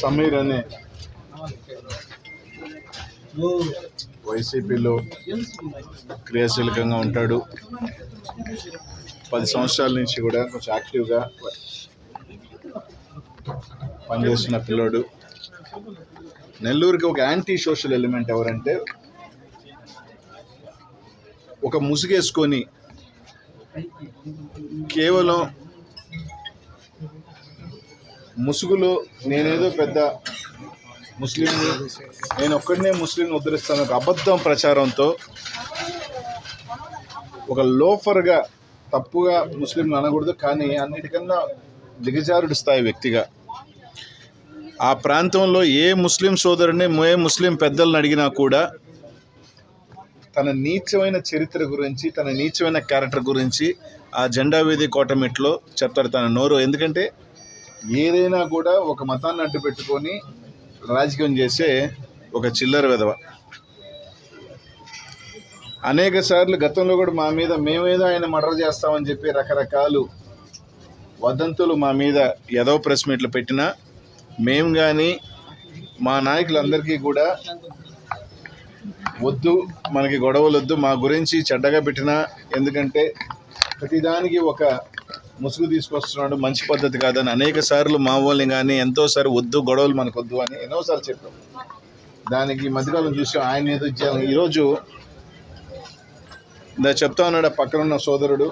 సమీర్ అనే వైసీపీలో క్రియాశీలకంగా ఉంటాడు. పది సంవత్సరాల నుంచి కూడా కొంచెం యాక్టివ్గా పనిచేస్తున్న పిల్లోడు. నెల్లూరుకి ఒక యాంటీ సోషల్ ఎలిమెంట్ ఎవరంటే ఒక ముసుగేసుకొని కేవలం ముసుగులో నేనేదో పెద్ద ముస్లింని నేను ఒక్కడనే ముస్లింని ఉద్ధరిస్తాను ఒక అబద్ధం ప్రచారంతో ఒక లోఫర్గా తప్పుగా ముస్లింలు అనకూడదు కానీ అన్నిటికన్నా దిగజారుడు స్థాయి వ్యక్తిగా. ఆ ప్రాంతంలో ఏ ముస్లిం సోదరుని ఏ ముస్లిం పెద్దలను అడిగినా కూడా తన నీచమైన చరిత్ర గురించి తన నీచమైన క్యారెక్టర్ గురించి ఆ జెండా వేది కోటమిట్లో చెప్తాడు తన నోరు. ఎందుకంటే ఏదైనా కూడా ఒక మతాన్ని అడ్డు పెట్టుకొని రాజకీయం చేసే ఒక చిల్లర విధవ. అనేక సార్లు గతంలో కూడా మా మీద మేమేదో ఆయన మర్డర్ చేస్తామని చెప్పి రకరకాలు వదంతులు మా మీద ఎదో ప్రెస్ మీట్లు పెట్టినా మేము కానీ మా నాయకులందరికీ కూడా వద్దు మనకి గొడవలు వద్దు మా గురించి చెడ్డగా పెట్టినా ఎందుకంటే ప్రతిదానికి ఒక ముసుగు తీసుకొస్తున్నాడు మంచి పద్ధతి కాదని అనేక సార్లు మా వాళ్ళని కానీ ఎంతోసారి వద్దు గొడవలు మనకు వద్దు అని ఎన్నోసార్లు చెప్పాం. దానికి ఈ మధ్యకాలం చూసి ఆయన ఏదో ఇచ్చాను ఈరోజు ఇందా చెప్తా ఉన్నాడు ఆ పక్కన ఉన్న సోదరుడు.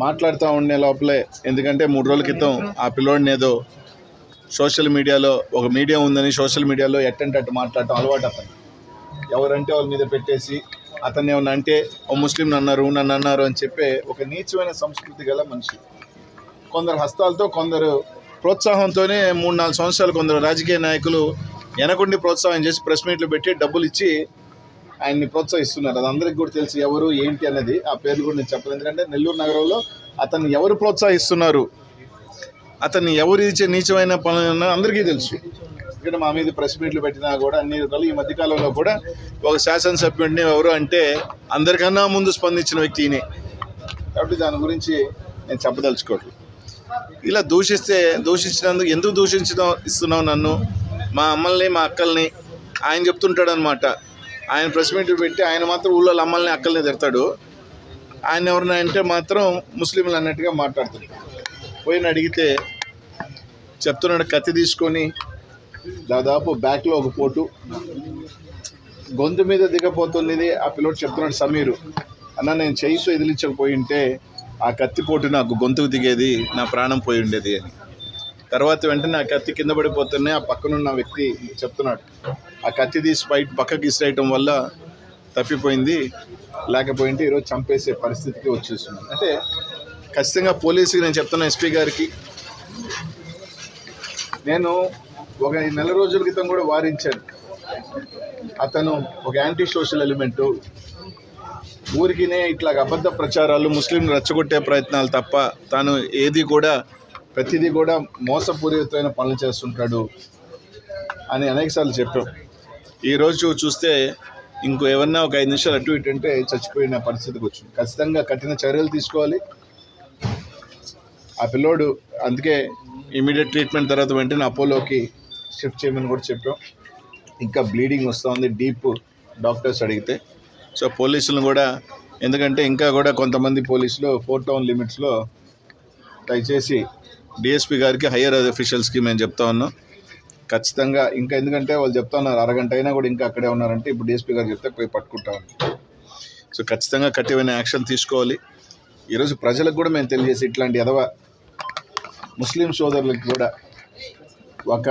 మాట్లాడుతూ ఉండే లోపలే ఎందుకంటే మూడు రోజుల క్రితం ఆ పిల్లోడిని ఏదో సోషల్ మీడియాలో ఒక మీడియా ఉందని సోషల్ మీడియాలో ఎట్టంటే అట్టు మాట్లాడటం అలవాటు అతను. ఎవరంటే వాళ్ళ మీద పెట్టేసి అతన్ని ఏమన్నా అంటే ఓ ముస్లిం అన్నారు నన్ను అన్నారు అని చెప్పే ఒక నీచమైన సంస్కృతి గల మనిషి. కొందరు హస్తాలతో కొందరు ప్రోత్సాహంతోనే మూడు నాలుగు సంవత్సరాలు కొందరు రాజకీయ నాయకులు వెనకుండి ప్రోత్సాహం చేసి ప్రెస్ మీట్లు పెట్టి డబ్బులు ఇచ్చి ఆయన్ని ప్రోత్సహిస్తున్నారు. అది అందరికి కూడా తెలుసు ఎవరు ఏంటి అనేది. ఆ పేర్లు కూడా నేను చెప్పలేదు ఎందుకంటే నెల్లూరు నగరంలో అతన్ని ఎవరు ప్రోత్సహిస్తున్నారు? అతన్ని ఎవరు ఇచ్చే నీచమైన పనులు అందరికీ తెలుసు. ఇక్కడ మా మీద ప్రెస్ మీట్లు పెట్టినా కూడా అన్ని రకాలు ఈ మధ్యకాలంలో కూడా ఒక శాసనసభ్యుడిని ఎవరు అంటే అందరికన్నా ముందు స్పందించిన వ్యక్తి ఈయనే. కాబట్టి దాని గురించి నేను చెప్పదలుచుకోవట్లేదు. ఇలా దూషిస్తే దూషించినందుకు ఎందుకు దూషించడం ఇస్తున్నావు నన్ను? మా అమ్మల్ని మా అక్కల్ని ఆయన చెప్తుంటాడు అనమాట ఆయన ప్రెస్ మీట్లు పెట్టి ఆయన మాత్రం ఊళ్ళో అమ్మల్ని అక్కల్ని తిడతాడు. ఆయన ఎవరిని అంటే మాత్రం ముస్లింలు అన్నట్టుగా మాట్లాడుతాడు పోయిన అడిగితే చెప్తున్నాడు కత్తి తీసుకొని దాదాపు బ్యాక్లో ఒక పోటు. గొంతు మీద దిగపోతున్నది ఆ పిల్లోడు చెప్తున్నాడు సమీరు అన్న నేను చేయితో ఎదిలించకపోయి ఉంటే ఆ కత్తి పోటు నాకు గొంతుకు దిగేది నా ప్రాణం పోయి ఉండేది అని. తర్వాత వెంటనే ఆ కత్తి కింద పడిపోతున్నాయి ఆ పక్కనున్న వ్యక్తి చెప్తున్నాడు ఆ కత్తి తీసి బయట పక్కకి ఇసేయటం వల్ల తప్పిపోయింది లేకపోయింటే ఈరోజు చంపేసే పరిస్థితికి వచ్చేసింది. అంటే ఖచ్చితంగా పోలీసుకి నేను చెప్తున్నా ఎస్పీ గారికి నేను ఒక నెల రోజుల క్రితం కూడా వారించాను అతను ఒక యాంటీ సోషల్ ఎలిమెంటు ఊరికినే ఇట్లా అబద్ధ ప్రచారాలు ముస్లింలు రెచ్చగొట్టే ప్రయత్నాలు తప్ప తాను ఏది కూడా ప్రతిదీ కూడా మోసపూరితమైన పనులు చేస్తుంటాడు అని అనేకసార్లు చెప్పాం. ఈరోజు చూస్తే ఇంకో ఏమన్నా ఒక ఐదు నిమిషాలు అటు ఇటు అంటే చచ్చిపోయిన పరిస్థితికి వచ్చింది. ఖచ్చితంగా కఠిన చర్యలు తీసుకోవాలి. ఆ పిల్లోడు అందుకే ఇమీడియట్ ట్రీట్మెంట్ తర్వాత వెంటనే అపోలోకి షిఫ్ట్ చేయమని కూడా చెప్పాం. ఇంకా బ్లీడింగ్ వస్తూ ఉంది డీప్ డాక్టర్స్ అడిగితే. సో పోలీసులను కూడా ఎందుకంటే ఇంకా కూడా కొంతమంది పోలీసులు ఫోర్ టౌన్ లిమిట్స్లో దయచేసి డిఎస్పీ గారికి హయ్యర్ అఫీషియల్స్కి మేము చెప్తా ఉన్నాం. ఖచ్చితంగా ఇంకా ఎందుకంటే వాళ్ళు చెప్తా ఉన్నారు అరగంట అయినా కూడా ఇంకా అక్కడే ఉన్నారంటే ఇప్పుడు డిఎస్పీ గారు చెప్తే పోయి పట్టుకుంటాం సో ఖచ్చితంగా కఠినమైన యాక్షన్ తీసుకోవాలి. ఈరోజు ప్రజలకు కూడా మేము తెలియజేసి ఇట్లాంటి ఎదవ ముస్లిం సోదరులకు కూడా ఒక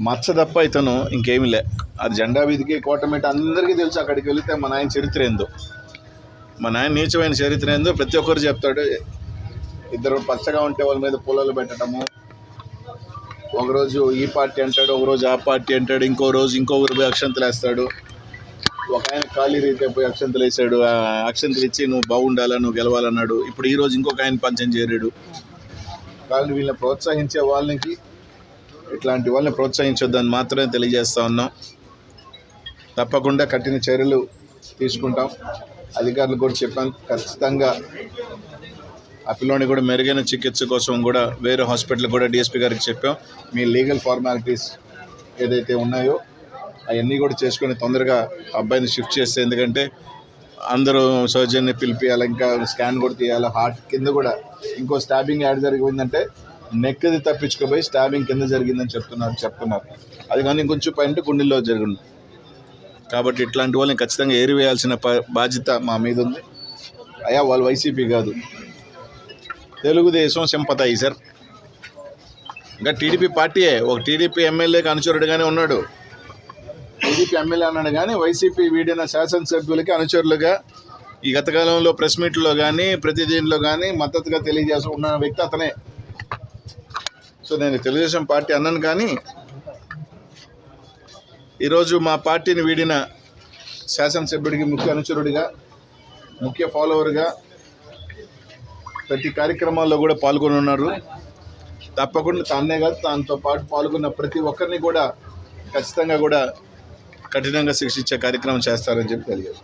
మచ్చ తప్ప ఇతను ఇంకేమీ లే. అది జెండా వీధికి కోటమేట అందరికీ తెలుసు అక్కడికి వెళితే మా ఆయన చరిత్ర ఏందో. మా నాయన నీచమైన చరిత్ర ఏందో. ప్రతి ఒక్కరు చెప్తాడు. ఇద్దరు పచ్చగా ఉంటే వాళ్ళ మీద పొలాలు పెట్టడము. ఒకరోజు ఈ పార్టీ అంటాడు ఒకరోజు ఆ పార్టీ అంటాడు ఇంకో రోజు ఇంకొకరు పోయి అక్షంతలు వేస్తాడు. ఒక ఆయన ఖాళీ రీతే పోయి అక్షంతలు వేసాడు. ఆ అక్షంతలు ఇచ్చి నువ్వు బాగుండాలా నువ్వు గెలవాలన్నాడు. ఇప్పుడు ఈరోజు ఇంకొక ఆయన పంచం చేరాడు. కానీ వీళ్ళని ప్రోత్సహించే వాళ్ళకి ఇట్లాంటి వాళ్ళని ప్రోత్సహించొద్దని మాత్రమే తెలియజేస్తూ ఉన్నాం. తప్పకుండా కఠిన చర్యలు తీసుకుంటాం. అధికారులు కూడా చెప్పాం ఖచ్చితంగా ఆ పిల్లోని కూడా మెరుగైన చికిత్స కోసం కూడా వేరే హాస్పిటల్ కూడా డిఎస్పీ గారికి చెప్పాం. మీ లీగల్ ఫార్మాలిటీస్ ఏదైతే ఉన్నాయో అవన్నీ కూడా చేసుకొని తొందరగా అబ్బాయిని షిఫ్ట్ చేస్తే ఎందుకంటే అందరూ సర్జన్ని పిలిపియాలి ఇంకా స్కాన్ కూడా తీయాలి హార్ట్ కింద కూడా ఇంకో స్టాబింగ్ యాడ్ జరిగిందంటే నెక్కది తప్పించుకుపోయి స్టాబింగ్ కింద జరిగిందని చెప్తున్నారు చెప్తున్నారు. అది కానీ ఇంకొంచెం పైన గుండెల్లో జరిగింది కాబట్టి ఇట్లాంటి వాళ్ళని ఖచ్చితంగా ఏరివేయాల్సిన బాధ్యత మా మీద ఉంది. అయ్యా వాళ్ళు వైసీపీ కాదు. తెలుగుదేశం సింపతైజర్ ఇంకా టీడీపీ పార్టీయే. ఒక టీడీపీ ఎమ్మెల్యేకి అనుచరుడుగానే ఉన్నాడు. టీడీపీ ఎమ్మెల్యే అన్నాడు కానీ వైసీపీ వీడిన శాసనసభ్యులకి అనుచరులుగా ఈ గతకాలంలో ప్రెస్ మీట్లో కానీ ప్రతి దీనిలో కానీ మద్దతుగా తెలియజేస్తూ ఉన్న వ్యక్తి అతనే. సో నేను తెలుగుదేశం పార్టీ అన్నాను కానీ ఈరోజు మా పార్టీని వీడిన శాసనసభ్యుడికి ముఖ్య అనుచరుడిగా ముఖ్య ఫాలోవర్గా ప్రతి కార్యక్రమాల్లో కూడా పాల్గొని ఉన్నారు. తప్పకుండా తానే కాదు దాంతో పాటు పాల్గొన్న ప్రతి ఒక్కరిని కూడా ఖచ్చితంగా కూడా కఠినంగా శిక్షించే కార్యక్రమం చేస్తారని చెప్పి తెలియదు